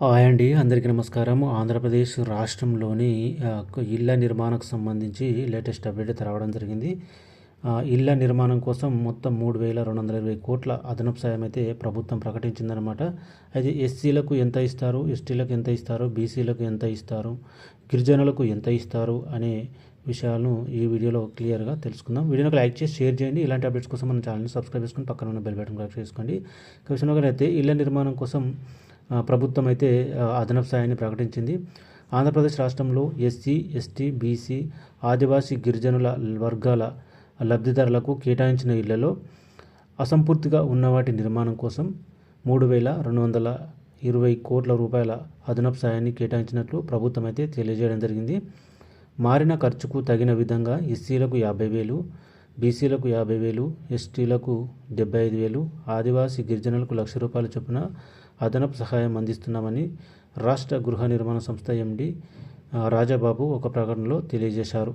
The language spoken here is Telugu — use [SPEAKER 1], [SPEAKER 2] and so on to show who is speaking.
[SPEAKER 1] హాయ్ అండి అందరికీ నమస్కారం ఆంధ్రప్రదేశ్ రాష్ట్రంలోని ఇళ్ళ ఇళ్ళ నిర్మాణకు సంబంధించి లేటెస్ట్ అప్డేట్ రావడం జరిగింది. ఇళ్ళ ఇళ్ళ నిర్మాణం కోసం మొత్తం మూడు వేల రెండు వందల ఇరవై కోట్ల అదనపు సాయం అయితే ప్రభుత్వం ప్రకటించిందనమాట అయితే ఎస్సీలకు ఎంత ఇస్తారు ఎస్టీలకు ఎంత ఇస్తారు బీసీలకు ఎంత ఇస్తారు గిరిజనులకు ఎంత ఇస్తారు అనే విషయాలను ఈ వీడియోలో క్లియర్గా తెలుసుకుందాం. వీడియోని లైక్ చేసి షేర్ చేయండి. ఇలాంటి అప్డేట్స్ కోసం మన ఛానల్ని సబ్స్క్రైబ్ చేసుకుని పక్కన ఉన్న బెల్ బటన్ క్లిక్ చేసుకోండి. విషయంలో అయితే ఇళ్ళ నిర్మాణం కోసం ప్రభుత్వం అయితే అదనపు సాయాన్ని ప్రకటించింది. ఆంధ్రప్రదేశ్ రాష్ట్రంలో ఎస్సీ ఎస్టీ బీసీ ఆదివాసీ గిరిజనుల వర్గాల లబ్ధిదారులకు కేటాయించిన ఇళ్ళలో అసంపూర్తిగా ఉన్న వాటి నిర్మాణం కోసం మూడు వేల రెండు వందల ఇరవై కోట్ల రూపాయల అదనపు సాయాన్ని కేటాయించినట్లు ప్రభుత్వం అయితే తెలియజేయడం జరిగింది. మారిన ఖర్చుకు తగిన విధంగా ఎస్సీలకు యాభై వేలు బీసీలకు యాభై వేలు ఎస్టీలకు డెబ్బై ఐదు వేలు ఆదివాసీ గిరిజనులకు లక్ష రూపాయల చొప్పున అదనపు సహాయం అందిస్తున్నామని రాష్ట్ర గృహ నిర్మాణ సంస్థ ఎండి రాజాబాబు ఒక ప్రకటనలో తెలియజేశారు.